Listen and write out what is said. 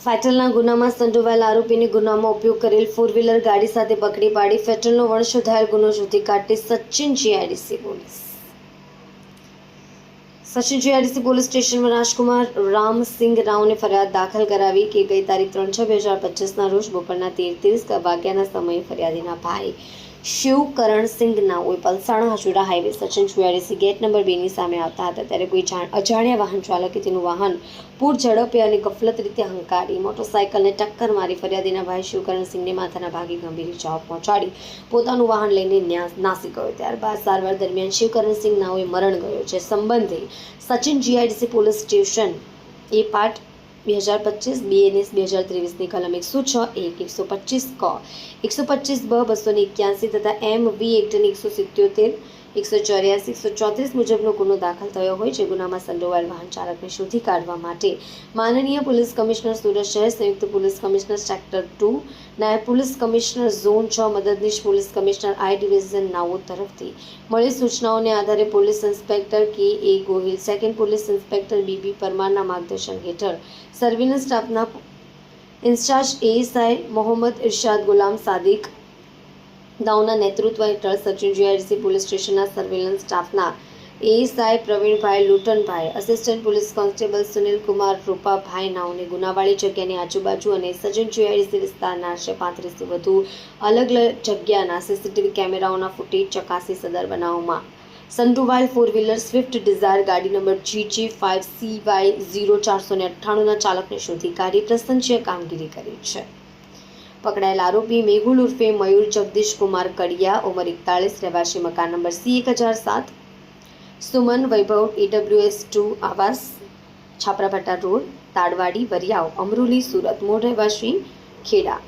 ફેટલના ગુનામાં સંડોવાયેલ આરોપીની ગુનામાં ઉપયોગ કરેલ ફોર વ્હીલર ગાડી સાથે પકડી પાડી ફેટલનો વણશોધાયેલ ગુનો શોધી કાઢતી Sachin GIDC police. Sachin GIDC police સ્ટેશનમાં રાજકુમાર રામસિંગ રાવને ફરિયાદ દાખલ કરાવી કે ગઈ તારીખ ત્રણ છ બે હજાર પચીસના રોજ બપોરના તેર ત્રીસ વાગ્યાના સમયે ફરિયાદીના ભાઈ Shivkaransinh નાઓએ Palsana Hajira highway Sachin GIDC gate number બેની સામે આવતા હતા. ત્યારે કોઈ જાણ અજાણ્યા વાહન ચાલકે તેનું વાહન પૂર ઝડપે અને ગફલત રીતે હંકારી મોટરસાયકલને ટક્કર મારી ફરિયાદીના ભાઈ શિવકરણસિંહને માથાના ભાગે ગંભીર ઇજાઓ પહોંચાડી. પોતાનું વાહન લઈને નાસી ગયો. ત્યારબાદ સારવાર દરમિયાન શિવકરણસિંહ નાઓએ મરણ ગયો છે સંબંધે Sachin GIDC police station A part બે હજાર પચીસ બીએનએસ બે હજાર ત્રેવીસની કલમ એકસો છ એક એકસો પચીસ ક. એકસો પચીસ બ, બસો ને એક્યાસી તથા એમ વી એક્ટની એકસો સિત્યોતેર. એકસો ચોર્યાસી, એકસો ચોત્રીસ મુજબનો ગુનો દાખલ થયો હોય જે ગુનામાં સંડોવાયેલ વાહન ચાલકને શોધી કાઢવા માટે માનનીય પોલીસ કમિશનર સુરત શહેર, સંયુક્ત પોલીસ કમિશનર સેક્ટર ટુ, નાયબ પોલીસ કમિશનર ઝોન છ, મદદનીશ પોલીસ કમિશનર આઈ ડિવિઝન નાઓ તરફથી. મળી સૂચનાઓને આધારે police inspector K A Gohil, second police inspector B પરમારના માર્ગદર્શન હેઠળ સર્વેલન્સ સ્ટાફના ઇન્ચાર્જ એએસઆઈ મોહમ્મદ ઇરશાદ ગુલામ સાદિક દાઉના નેતૃત્વ હેઠળ સચિન જીઆઈડીસી પોલીસ સ્ટેશનના સર્વેલન્સ સ્ટાફના ASI Pravinbhai Lutanbhai assistant police constable Sunil Kumar, Rupabhai નાઓને ગુનાવાળી જગ્યાની આજુબાજુ અને સચિન જીઆઈડીસી વિસ્તારના આશરે પાંત્રીસથી વધુ અલગ અલગ જગ્યાના સીસીટીવી કેમેરાઓના ફૂટેજ ચકાસી સદર બનાવમાં. સનડુવાઇલ ફોર વ્હીલર સ્વિફ્ટ ડિઝાયર ગાડી number G G five C zero ચારસો ને અઠ્ઠાણુંના ચાલકને શોધી કાઢી પ્રશંસનીય કામગીરી કરી છે. પકડાયેલ આરોપી મેહુલ ઉર્ફે મયુર જગદીશ કુમાર કડિયા, ઉંમર એકતાળીસ, રહેવાસી મકાન નંબર સી એક હજાર સાત. સુમન વૈભવ એડબ્લ્યુએસ ટુ, આવાસ, છાપરાભાટા રોડ, તાડવાડી, વરિયાવ, અમરોલી, સુરત મૂળ રહેવાસી, ખેડા.